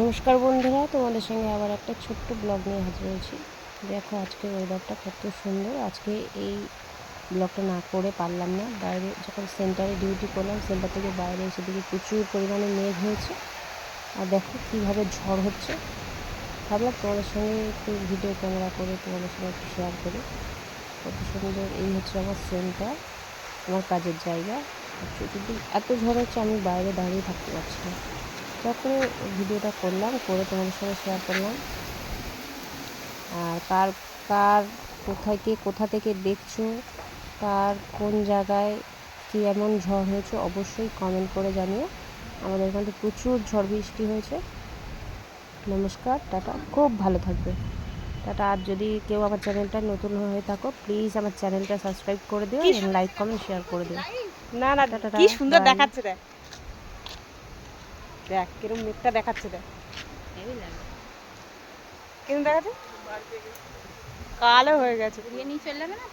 নমস্কার বন্ধুরা, তোমাদের সঙ্গে আবার একটা ছোট্ট ব্লগ নিয়ে হাজির হয়েছি। দেখো আজকে ওয়েদারটা কত সুন্দর। আজকে এই ব্লগটা না করে পারলাম না। বাইরে যখন সেন্টারে ডিউটি করলাম সেন্টার থেকে বাইরে এসে দেখি প্রচুর পরিমাণে মেঘ হয়েছে। আর দেখো কীভাবে ঝড় হচ্ছে। ভাবলাম তোমাদের সঙ্গে একটু ভিডিও ক্যামেরা করে তোমাদের সঙ্গে একটু শেয়ার করি। কত সুন্দর এই হচ্ছে আমার সেন্টার আমার কাজের জায়গা। চতুর্দিক এত ঝড় হচ্ছে, আমি বাইরে দাঁড়িয়ে থাকতে পারছি না। তারপরে ভিডিওটা করলাম করে তোমাদের সঙ্গে শেয়ার করলাম। আর কার কার কোথায় কে কোথা থেকে দেখছ কার কোন জায়গায় কী এমন ঝড় হয়েছে অবশ্যই কমেন্ট করে জানিও। আমাদের এখানে প্রচুর ঝড় বৃষ্টি হয়েছে। নমস্কার টাটা খুব ভালো থাকবে। টাটা আর যদি কেউ আমার চ্যানেলটা নতুন হয়ে থাকো প্লিজ আমার চ্যানেলটা সাবস্ক্রাইব করে দিও এবং লাইক কমেন্ট শেয়ার করে দিও। না না টাটা, কি সুন্দর দেখাচ্ছে দেখ। দেখ কিরম মেঘটা দেখাচ্ছে দেখ। কিরম দেখাচ্ছে? কালো হয়ে গেছে। নিয়ে চলে যাবে না